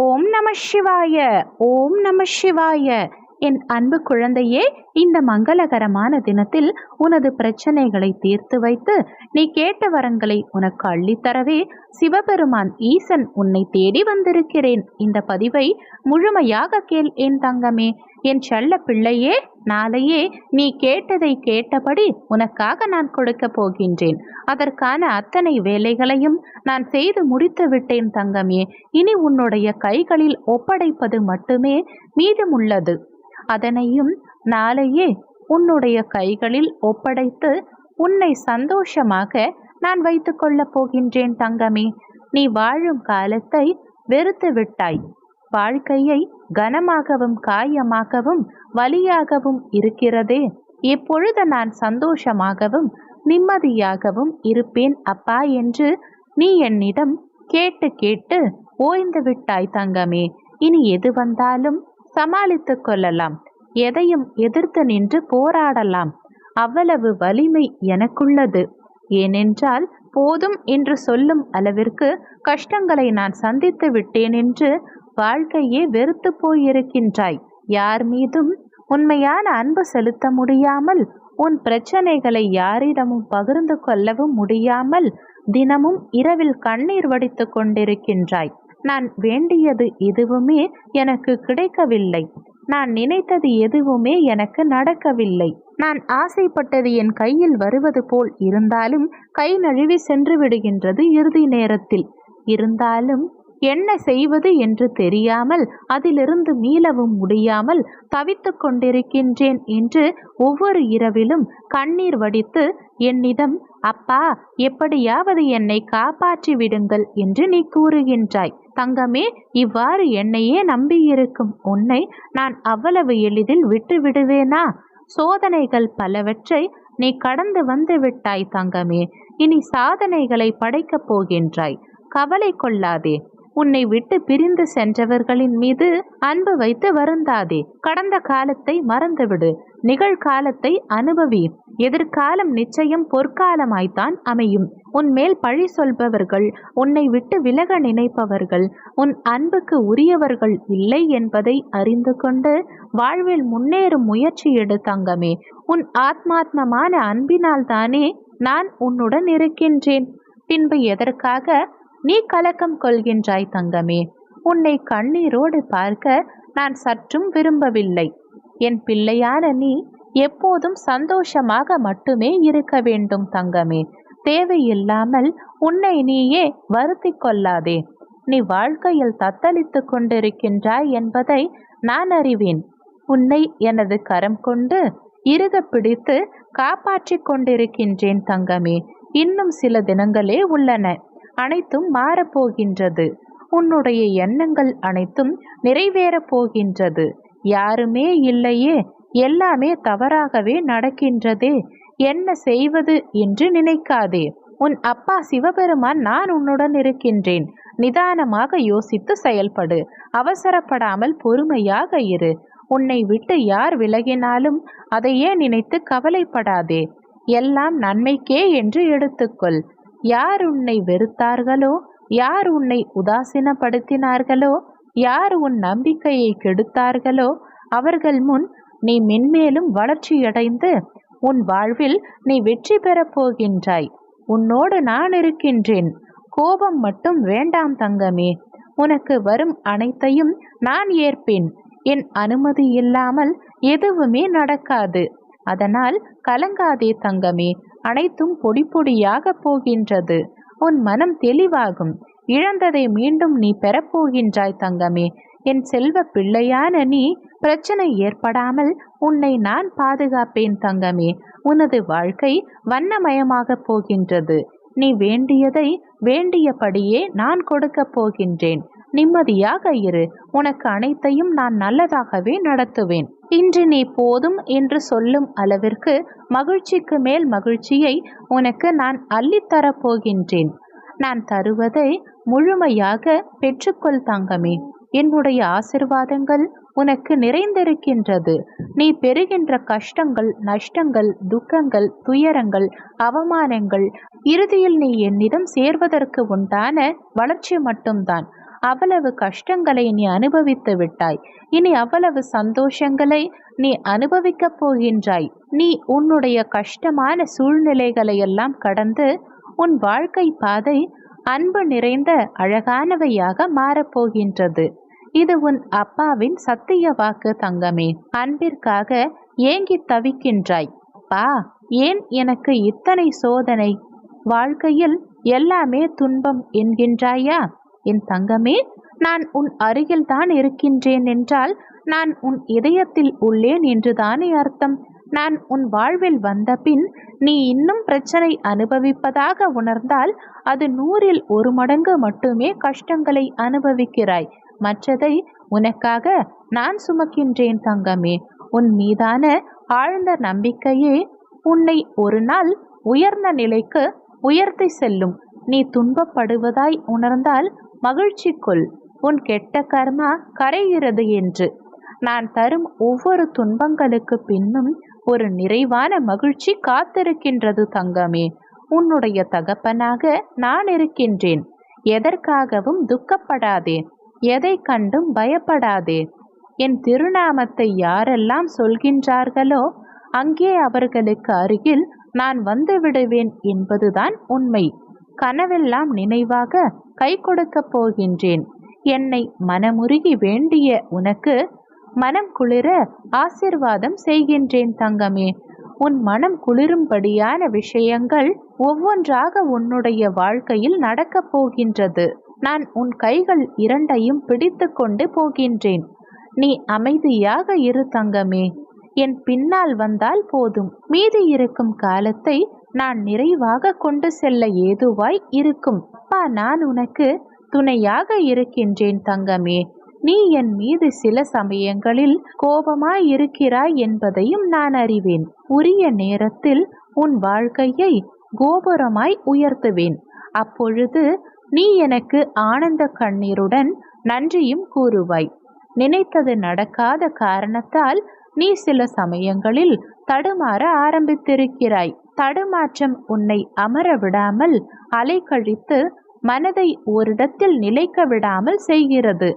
ஓம் நம சிவாய ஓம் நம சிவாய. என் அன்பு குழந்தையே இந்த மங்களகரமான தினத்தில் உனது பிரச்சனைகளை தீர்த்து வைத்து நீ கேட்ட வரங்களை உனக்கு அள்ளித்தரவே சிவபெருமான் ஈசன் உன்னை தேடி வந்திருக்கிறேன். இந்த பதிவை முழுமையாக கேள் என் தங்கமே. என் செல்ல பிள்ளையே நாளையே நீ கேட்டதை கேட்டபடி உனக்காக நான் கொடுக்க போகின்றேன். அதற்கான அத்தனை வேலைகளையும் நான் செய்து முடித்து விட்டேன் தங்கமே. இனி உன்னுடைய கைகளில் ஒப்படைப்பது மட்டுமே மீதமுள்ளது. அதனையும் நாளையே உன்னுடைய கைகளில் ஒப்படைத்து உன்னை சந்தோஷமாக நான் வைத்துக்கொள்ளப் போகின்றேன் தங்கமே. நீ வாழும் காலத்தை வெறுத்து விட்டாய். வாழ்க்கையை கனமாகவும் காயமாகவும் வலியாகவும் இருக்கிறதே. எப்பொழுது நான் சந்தோஷமாகவும் நிம்மதியாகவும் இருப்பேன். அப்பா என்று நீ என்னிடம் கேட்டு கேட்டு ஓய்ந்து விட்டாய் தங்கமே. இனி எது வந்தாலும் சமாளித்துக் கொள்ளலாம். எதையும் எதிர்த்து நின்று போராடலாம். அவ்வளவு வலிமை எனக்குள்ளது. ஏனென்றால் போதும் என்று சொல்லும் அளவிற்கு கஷ்டங்களை நான் சந்தித்து விட்டேன் என்று வாழ்க்கையே வெறுத்து போயிருக்கின்றாய். யார் மீதும் உண்மையான அன்பு செலுத்த முடியாமல் உன் பிரச்சனைகளை யாரிடமும் பகிர்ந்து கொள்ளவும் முடியாமல் தினமும் இரவில் கண்ணீர் வடித்து கொண்டிருக்கின்றாய். நான் வேண்டியது எதுவுமே எனக்கு கிடைக்கவில்லை. நான் நினைத்தது எதுவுமே எனக்கு நடக்கவில்லை. நான் ஆசைப்பட்டது என் கையில் வருவது போல் இருந்தாலும் கை நழுவி சென்று விடுகின்றது இறுதி நேரத்தில். இருந்தாலும் என்ன செய்வது என்று தெரியாமல் அதிலிருந்து மீளவும் முடியாமல் தவித்து கொண்டிருக்கின்றேன் என்று ஒவ்வொரு இரவிலும் கண்ணீர் வடித்து என்னிடம் அப்பா எப்படியாவது என்னை காப்பாற்றி விடுங்கள் என்று நீ கூறுகின்றாய். தங்கமே இவ்வாறு என்னையே நம்பியிருக்கும் உன்னை நான் அவ்வளவு எளிதில் விட்டு விடுவேனா? சோதனைகள் பலவற்றை நீ கடந்து வந்து விட்டாய் தங்கமே. இனி சாதனைகளை படைக்கப் போகின்றாய். கவலை கொள்ளாதே. உன்னை விட்டு பிரிந்து சென்றவர்களின் மீது அன்பு வைத்து வருந்தாதே. கடந்த காலத்தை மறந்துவிடு. நிகழ்காலத்தை அனுபவி எதிர்காலம் நிச்சயம் பொற்காலமாய்த்தான் அமையும். உன் மேல் பழி சொல்பவர்கள் உன்னை விட்டு விலக நினைப்பவர்கள் உன் அன்புக்கு உரியவர்கள் இல்லை என்பதை அறிந்து கொண்டு வாழ்வில் முன்னேறும் முயற்சி எடு தங்கமே. உன் ஆத்மாத்மமான அன்பினால் தானே நான் உன்னுடன் இருக்கின்றேன். பின்பு எதற்காக நீ கலக்கம் கொள்கின்றாய் தங்கமே. உன்னை கண்ணீரோடு பார்க்க நான் சற்றும் விரும்பவில்லை. என் பிள்ளையான நீ எப்போதும் சந்தோஷமாக மட்டுமே இருக்க வேண்டும் தங்கமே. தேவையில்லாமல் உன்னை நீயே வருத்தி கொள்ளாதே. நீ வாழ்க்கையில் தத்தளித்து கொண்டிருக்கின்றாய் என்பதை நான் அறிவேன். உன்னை எனது கரம் கொண்டு இறுக பிடித்து காப்பாற்றிக் கொண்டிருக்கின்றேன் தங்கமே. இன்னும் சில தினங்களே உள்ளன. அனைத்தும் மாறப்போகின்றது. உன்னுடைய எண்ணங்கள் அனைத்தும் நிறைவேறப் போகின்றது. யாருமே இல்லையே எல்லாமே தவறாகவே நடக்கின்றதே. என்ன செய்வது என்று நினைக்காதே. உன் அப்பா சிவபெருமான் நான் உன்னுடன் இருக்கின்றேன். நிதானமாக யோசித்து செயல்படு. அவசரப்படாமல் பொறுமையாக இரு. உன்னை விட்டு யார் விலகினாலும் அதையே நினைத்து கவலைப்படாதே. எல்லாம் நன்மைக்கே என்று எடுத்துக்கொள். யார் உன்னை வெறுத்தார்களோ? யார் உன்னை உதாசீனப்படுத்தினார்களோ? யார் உன் நம்பிக்கையை கெடுத்தார்களோ? அவர்கள் முன் நீ மென்மேலும் வளர்ச்சியடைந்து உன் வாழ்வில் நீ வெற்றி பெறப் போகின்றாய். உன்னோடு நான் இருக்கின்றேன். கோபம் மட்டும் வேண்டாம் தங்கமே. உனக்கு வரும் அனைத்தையும் நான் ஏற்பேன். என் அனுமதி இல்லாமல் எதுவுமே நடக்காது. அதனால் கலங்காதே தங்கமே. அனைத்தும் பொடி பொடியாக போகின்றது. உன் மனம் தெளிவாகும். இழந்ததை மீண்டும் நீ பெறப்போகின்றாய் தங்கமே. என் செல்வ பிள்ளையான நீ பிரச்சனை ஏற்படாமல் உன்னை நான் பாதுகாப்பேன் தங்கமே. உனது வாழ்க்கை வண்ணமயமாக போகின்றது. நீ வேண்டியதை வேண்டியபடியே நான் கொடுக்கப் போகின்றேன். நிம்மதியாக இரு. உனக்கு அனைத்தையும் நான் நல்லதாகவே நடத்துவேன். இன்று நீ போதும் என்று சொல்லும் அளவிற்கு மகிழ்ச்சிக்கு மேல் மகிழ்ச்சியை உனக்கு நான் அள்ளித்தரப் போகின்றேன். நான் தருவதை முழுமையாக பெற்றுக்கொள் தங்கமே. என்னுடைய ஆசிர்வாதங்கள் உனக்கு நிறைந்திருக்கின்றது. நீ பெறுகின்ற கஷ்டங்கள் நஷ்டங்கள் துக்கங்கள் துயரங்கள் அவமானங்கள் இறுதியில் நீ என்னிடம் சேர்வதற்கு உண்டான வளர்ச்சி மட்டும்தான். அவ்வளவு கஷ்டங்களை நீ அனுபவித்து விட்டாய். இனி அவ்வளவு சந்தோஷங்களை நீ அனுபவிக்கப் போகின்றாய். நீ உன்னுடைய கஷ்டமான சூழ்நிலைகளை எல்லாம் கடந்து உன் வாழ்க்கை பாதை அன்பு நிறைந்த அழகானவையாக மாறப்போகின்றது இது உன் அப்பாவின் சத்திய வாக்கு தங்கமே. அன்பிற்காக ஏங்கி தவிக்கின்றாய். அப்பா ஏன் எனக்கு இத்தனை சோதனை? வாழ்க்கையில் எல்லாமே துன்பம் என்கின்றாயா? என் தங்கமே நான் உன் அருகில் தான் இருக்கின்றேன் என்றால் நான் உன் இதயத்தில் உள்ளேன் என்றுதானே அர்த்தம். நான் உன் வாழ்வில் வந்த பின் நீ இன்னும் பிரச்சனை அனுபவிப்பதாக உணர்ந்தால் அது நூறில் ஒரு மடங்கு மட்டுமே கஷ்டங்களை அனுபவிக்கிறாய். மற்றதை உனக்காக நான் சுமக்கின்றேன் தங்கமே. உன் மீதான ஆழ்ந்த நம்பிக்கையே உன்னை ஒரு நாள் உயர்ந்த நிலைக்கு உயர்த்தி செல்லும். நீ துன்பப்படுவதாய் உணர்ந்தால் மகிழ்ச்சிக்குள் உன் கெட்ட கர்மா கரைகிறது என்று. நான் தரும் ஒவ்வொரு துன்பங்களுக்கு பின்னும் ஒரு நிறைவான மகிழ்ச்சி காத்திருக்கின்றது தங்கமே. உன்னுடைய தகப்பனாக நான் இருக்கின்றேன். எதற்காகவும் துக்கப்படாதே. எதை கண்டும் பயப்படாதே. என் திருநாமத்தை யாரெல்லாம் சொல்கின்றார்களோ அங்கே அவர்களுக்கு அருகில் நான் வந்து விடுவேன் என்பதுதான் உண்மை. கனவெல்லாம் நினைவாக கை கொடுக்கப் போகின்றேன். என்னை மனமுருகி வேண்டிய உனக்கு மனம் குளிர ஆசிர்வாதம் செய்கின்றேன் தங்கமே. உன் மனம் குளிரும்படியான விஷயங்கள் ஒவ்வொன்றாக உன்னுடைய வாழ்க்கையில் நடக்கப் போகின்றது. நான் உன் கைகள் இரண்டையும் பிடித்து கொண்டு போகின்றேன். நீ அமைதியாக இரு தங்கமே. என் பின்னால் வந்தால் போதும். மீதி இருக்கும் காலத்தை நான் நிறைவாக கொண்டு செல்ல ஏதுவாய் இருக்கும். அப்பா நான் உனக்கு துணையாக இருக்கின்றேன் தங்கமே. நீ என் மீது சில சமயங்களில் கோபமாய் இருக்கிறாய் என்பதையும் நான் அறிவேன். உரிய நேரத்தில் உன் வாழ்க்கையை கோபுரமாய் உயர்த்துவேன். அப்பொழுது நீ எனக்கு ஆனந்த கண்ணீருடன் நன்றியும் கூறுவாய். நினைத்தது நடக்காத காரணத்தால் நீ சில சமயங்களில் தடுமாற ஆரம்பித்திருக்கிறாய். தடுமாற்றம் உன்னை அமர விடாமல் அலைக்கழித்து மனதை ஓரிடத்தில் நிலைக்க விடாமல் செய்கிறது.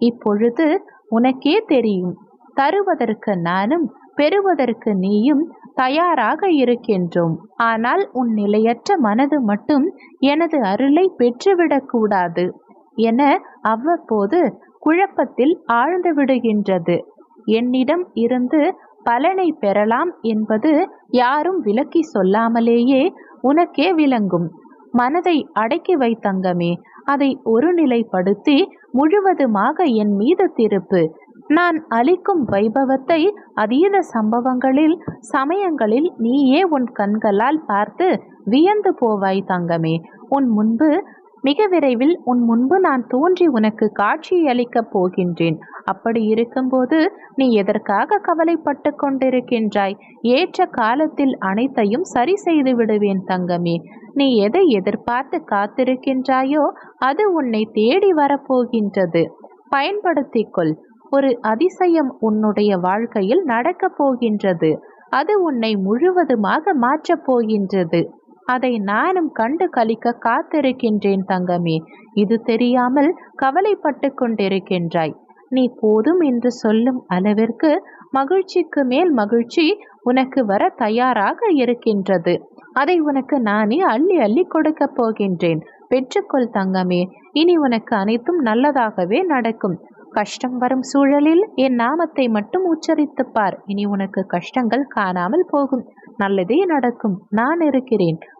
இப்பொழுது உனக்கே தெரியும். தருவதற்கு நானும் பெறுவதற்கு நீயும் தயாராக இருக்கின்றோம். ஆனால் உன் நிலையற்ற மனது மட்டும் எனது அருளை பெற்றுவிடக்கூடாது என அவ்வப்போது குழப்பத்தில் ஆழ்ந்து விடுகின்றது. என்னிடம் இருந்து பலனை பெறலாம் என்பது யாரும் விலக்கி சொல்லாமலேயே உனக்கே விளங்கும். மனதை அடக்கி வைத்தங்கமே அதை ஒருநிலைப்படுத்தி முழுவதுமாக என் மீது திருப்பு. நான் அளிக்கும் வைபவத்தை அதீத சம்பவங்களில் சமயங்களில் நீயே உன் கண்களால் பார்த்து வியந்து போவாய் தங்கமே. உன் முன்பு மிக விரைவில் உன் முன்பு நான் தோன்றி உனக்கு காட்சியளிக்கப் போகின்றேன். அப்படி இருக்கும்போது நீ எதற்காக கவலைப்பட்டு கொண்டிருக்கின்றாய்? ஏற்ற காலத்தில் அனைத்தையும் சரி செய்து விடுவேன் தங்கமே. நீ எதை எதிர்பார்த்து காத்திருக்கின்றாயோ அது உன்னை தேடி வரப்போகின்றது. பயன்படுத்திக்கொள். ஒரு அதிசயம் உன்னுடைய வாழ்க்கையில் நடக்கப் போகின்றது. அது உன்னை முழுவதுமாக மாற்றப் போகின்றது. அதை நானும் கண்டு கழிக்க காத்திருக்கின்றேன் தங்கமே. இது தெரியாமல் கவலைப்பட்டு கொண்டிருக்கின்றாய். நீ போதும் என்று சொல்லும் அளவிற்கு மகிழ்ச்சிக்கு மேல் மகிழ்ச்சி உனக்கு வர தயாராக இருக்கின்றது. அதை உனக்கு நானே அள்ளி அள்ளி கொடுக்கப் போகின்றேன். பெற்றுக்கொள் தங்கமே. இனி உனக்கு அனைத்தும் நல்லதாகவே நடக்கும். கஷ்டம் வரும் சூழலில் என் நாமத்தை மட்டும் உச்சரித்துப்பார் இனி உனக்கு கஷ்டங்கள் காணாமல் போகும். நல்லதே நடக்கும். நான் இருக்கிறேன்.